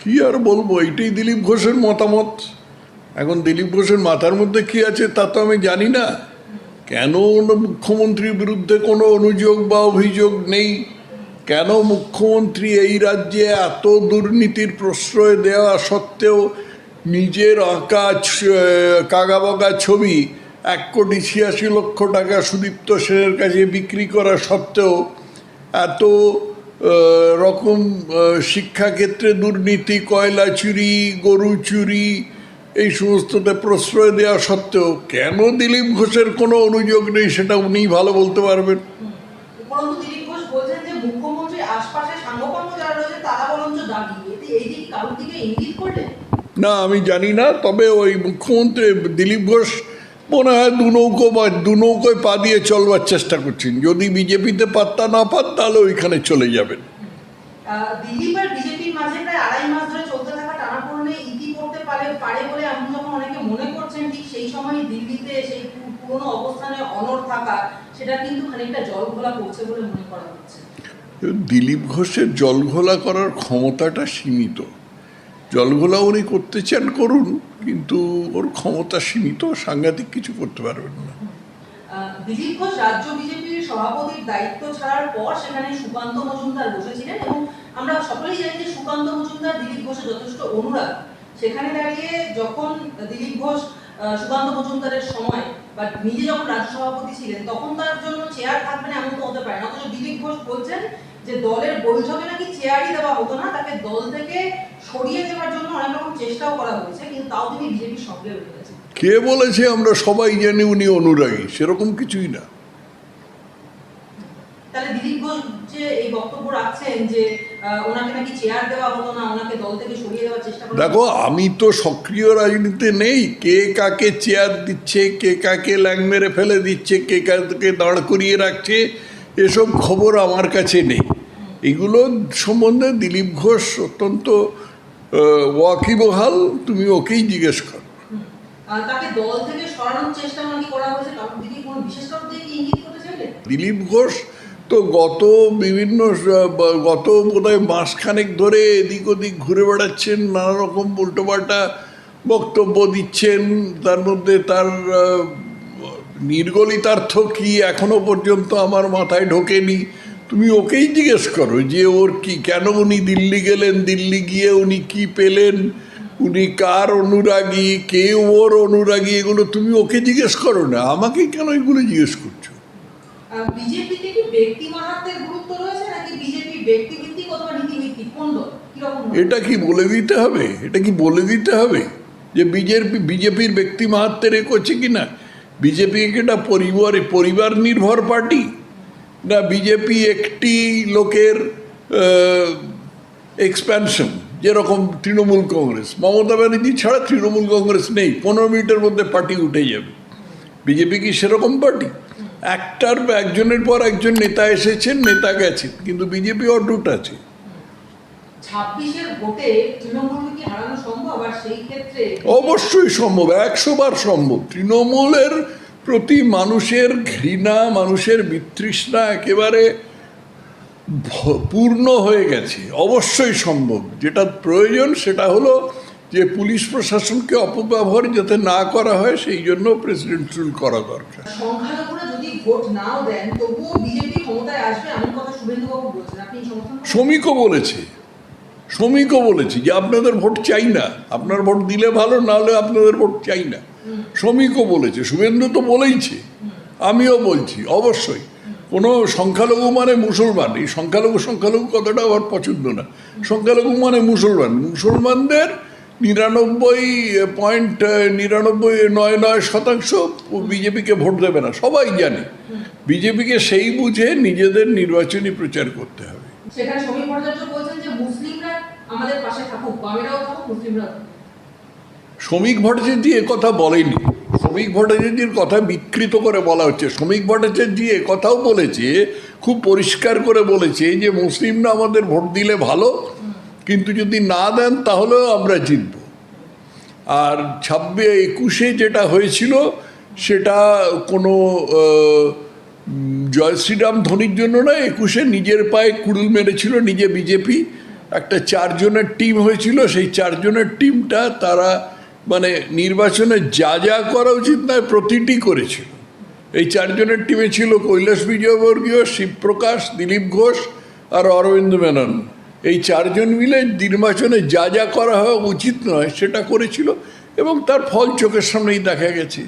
কি আর বলব, এইটাই দিলীপ ঘোষের মতামত। এখন দিলীপ ঘোষের মাথার মধ্যে কি আছে তা তো আমি জানি না। কেন মুখ্যমন্ত্রীর বিরুদ্ধে কোনো অনুযোগ বা অভিযোগ নেই? কেন মুখ্যমন্ত্রী এই রাজ্যে এত দুর্নীতির প্রশ্রয় দেওয়া সত্ত্বেও নিজের আঁকা কাগাবাগা ছবি এক কোটি ছিয়াশি লক্ষ টাকা সুদীপ্ত সেনের কাছে বিক্রি করা সত্ত্বেও এত রকম শিক্ষাক্ষেত্রে দুর্নীতি কয়লা চুরি গরু চুরি এই সমস্ততে প্রশ্রয় দেওয়া সত্ত্বেও কেন দিলীপ ঘোষের কোনো অনুযোগ নেই সেটা উনিই ভালো বলতে পারবেন। না আমি জানি না তবে ওই মুখ্যমন্ত্রী দিলীপ ঘোষ মনে হয় দু নৌকো বা দু নৌকোয় পা দিয়ে চলবার চেষ্টা করছেন। যদি বিজেপিতে পাত্তা না পান তাহলে ওইখানে চলে যাবেন। দিলীপ ঘোষের জলঘোলা করার ক্ষমতাটা সীমিত। জলঘোলা উনি করতে চান করুন, কিন্তু ওর ক্ষমতা সীমিত, সাংঘাতিক কিছু করতে পারবেন না। দিলীপ ঘোষ রাজ্য বিজেপির সভাপতির দায়িত্ব ছাড়ার পর সেখানে সুকান্ত মজুমদার বসেছিলেন এবং আমরা সকলেই জানি যে সুকান্ত মজুমদার দিলীপ ঘোষের যথেষ্ট অনুরাগ। সেখানে দাঁড়িয়ে যখন দিলীপ ঘোষ সুকান্ত মজুমদারের সময় বা নিজে যখন রাজ্য সভাপতি ছিলেন তখন তার জন্য চেয়ার থাকবে না এমন তো হতে পারে না। অথচ দিলীপ ঘোষ বলছেন যে দলের বৈঠকে নাকি চেয়ারই দেওয়া হতো না তাকে দল থেকে সরিয়ে দেওয়ার জন্য অনেক রকম চেষ্টাও করা হয়েছে কিন্তু তাও তিনি বিজেপির সঙ্গে উঠে কে বলেছে আমরা সবাই জানি উনি অনুরাগী? সেরকম কিছুই না। তাহলে দিলীপ ঘোষ যে এই বক্তব্য রাখছেন যে ওনাকে নাকি চেয়ার দেওয়া হতো না ওনাকে দল থেকে সরিয়ে দেওয়ার চেষ্টা দেখো আমি তো সক্রিয় রাজনীতিতে নেই। কে কাকে চেয়ার দিচ্ছে কে কাকে ল্যাং মেরে ফেলে দিচ্ছে কে কাকে দাঁড় করিয়ে রাখছে এসব খবর আমার কাছে নেই। এগুলো সম্বন্ধে দিলীপ ঘোষ অত্যন্ত ওয়াকিবহাল তুমি ওকেই জিজ্ঞেস করো। দিলীপ ঘোষ তো গত বিভিন্ন গত বোধহয় মাসখানেক ধরে এদিক ওদিক ঘুরে বেড়াচ্ছেন, নানা রকম উল্টোপাল্টা বক্তব্য দিচ্ছেন। তার মধ্যে তার নির্গলিতার্থ কি এখনও পর্যন্ত আমার মাথায় ঢোকেনি। তুমি ওকেই জিজ্ঞেস করো যে ওর কি, কেন উনি দিল্লি গেলেন, দিল্লি গিয়ে উনি কি পেলেন, উনি কার অনুরাগী, কে ওর অনুরাগী, এগুলো তুমি ওকে জিজ্ঞেস করো না। আমাকে কেন এগুলো জিজ্ঞেস করছ? ব্যক্তি মাহাত্মের গুরুত্ব রয়েছে নাকি বিজেপি অথবা? এটা কি বলে দিতে হবে? এটা কি বলে দিতে হবে? যে বিজেপি, বিজেপির ব্যক্তি মাহাত্মের এ করছে কি না? বিজেপি পরিবার নির্ভর পার্টি? না বিজেপি একটি লোকের এক্সপ্যানশন যেরকম তৃণমূল কংগ্রেস? মমতা ব্যানার্জি ছাড়া তৃণমূল কংগ্রেস নেই। পনেরো মিনিটের মধ্যে পার্টি উঠে যাবে। বিজেপি কি সেরকম পার্টি? একটার একজনের পর একজন নেতা এসেছেন নেতা গেছেন কিন্তু বিজেপি অটুট আছে। অবশ্যই সম্ভব একশো বার সম্ভব। তৃণমূলের প্রতি মানুষের ঘৃণা মানুষের বিতৃষ্ণা একেবারে পূর্ণ হয়ে গেছে। অবশ্যই সম্ভব। যেটা প্রয়োজন সেটা হলো যে পুলিশ প্রশাসনকে অপব্যবহার যাতে না করা হয় সেই জন্য প্রেসিডেন্ট রুল করা দরকার। ভোট নাও দেন তবুও বিজেপি ক্ষমতায় আসবে এমন কথা শুভেন্দুবাবু বলছেন। আপনি সমর্থন শ্রমিকও বলেছে। শ্রমিকও বলেছে যে আপনাদের ভোট চাই না। আপনার ভোট দিলে ভালো না হলে আপনাদের ভোট চাই না। শ্রমিকও বলেছে। শুভেন্দু তো বলেইছে। আমিও বলছি অবশ্যই। কোনো সংখ্যালঘু মানে মুসলমান। এই সংখ্যালঘু সংখ্যালঘু কথাটা আমার পছন্দ না। সংখ্যালঘু মানে মুসলমান। মুসলমানদের নিরানব্বই পয়েন্ট নিরানব্বই নয় নয় শতাংশ বিজেপিকে ভোট দেবে না সবাই জানে। বিজেপিকে সেই বুঝে নিজেদের নির্বাচনী প্রচার করতে হবে। শ্রমিক ভট্টাচার্য কথা বলেনি। শ্রমিক ভট্টাচার্যের কথা বিকৃত করে বলা হচ্ছে। শ্রমিক ভট্টাচার্য কথাও বলেছে খুব পরিষ্কার করে বলেছে যে মুসলিমরা আমাদের ভোট দিলে ভালো কিন্তু যদি না দেন, তাহলেও আমরা জিতব। আর ছাব্বিশ একুশে যেটা হয়েছিল, সেটা কোনো জয় শ্রীরাম ধ্বনির জন্য না, একুশে নিজের পায়ে কুড়ুল মেরেছিল, নিজে বিজেপি। একটা চারজনের টিম হয়েছিল, সেই চারজনের টিমটা তারা মানে নির্বাচনে যা যা করা উচিত নয়, প্রতিটি করেছিল। এই চারজনের টিমে ছিল কৈলাস বিজয়বর্গীয়, শিবপ্রকাশ, দিলীপ ঘোষ আর অরবিন্দ মেনন। এই চারজন মিলে নির্বাচনে যা যা করা হওয়া উচিত নয় সেটা করেছিল এবং তার ফল চোখের সামনেই দেখা গেছে।